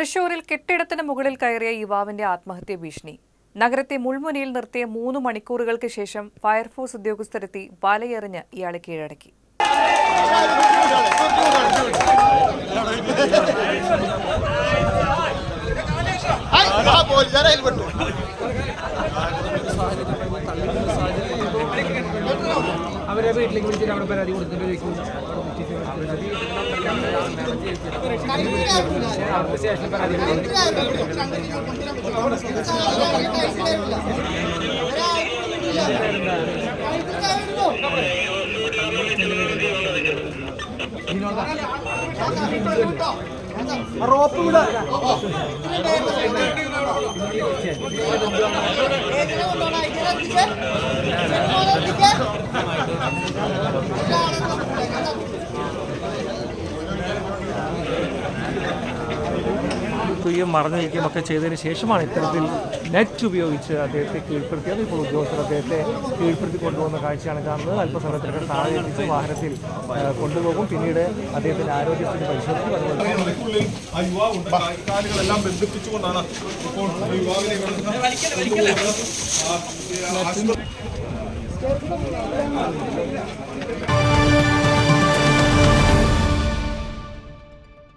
തൃശൂരിൽ കെട്ടിടത്തിന് മുകളിൽ കയറിയ യുവാവിന്റെ ആത്മഹത്യ ഭീഷണി. നഗരത്തെ മുൾമുനയിൽ നിർത്തിയ മൂന്ന് മണിക്കൂറുകൾക്ക് ശേഷം ഫയർഫോഴ്സ് ഉദ്യോഗസ്ഥരെത്തി വലയെറിഞ്ഞ് ഇയാളെ കീഴടക്കി. അവരെ വീട്ടിലേക്ക് വിളിച്ചിട്ട് അവിടെ പരാതി കൊടുത്തിട്ട് ചോദിക്കും അവർക്ക് സ്റ്റേഷനിൽ പരാതി കൊടുക്കും. റോപ്പ് വിടാ യും മറഞ്ഞിരിക്കുകയും ഒക്കെ ചെയ്തതിന് ശേഷമാണ് ഇത്തരത്തിൽ നെറ്റ് ഉപയോഗിച്ച് അദ്ദേഹത്തെ കീഴ്പ്പെടുത്തിയത്. ഇപ്പോൾ ഉദ്യോഗസ്ഥർ അദ്ദേഹത്തെ കീഴ്പ്പെടുത്തി കൊണ്ടുപോകുന്ന കാഴ്ചയാണ് കാണുന്നത്. അല്പസമയത്തിനൊക്കെ താഴെ എത്തിച്ച് വാഹനത്തിൽ കൊണ്ടുപോകും. പിന്നീട് അദ്ദേഹത്തിന്റെ ആരോഗ്യസ്ഥിതി പരിശോധിക്കും. അതുപോലെ ആ യുവാവുണ്ട് കാലുകളെല്ലാം ബന്ധിപ്പിച്ചുകൊണ്ടാണ് ഇപ്പോൾ ആ യുവാവിനെ ഇവിടെ നിന്ന് ആ, ആശുപത്രി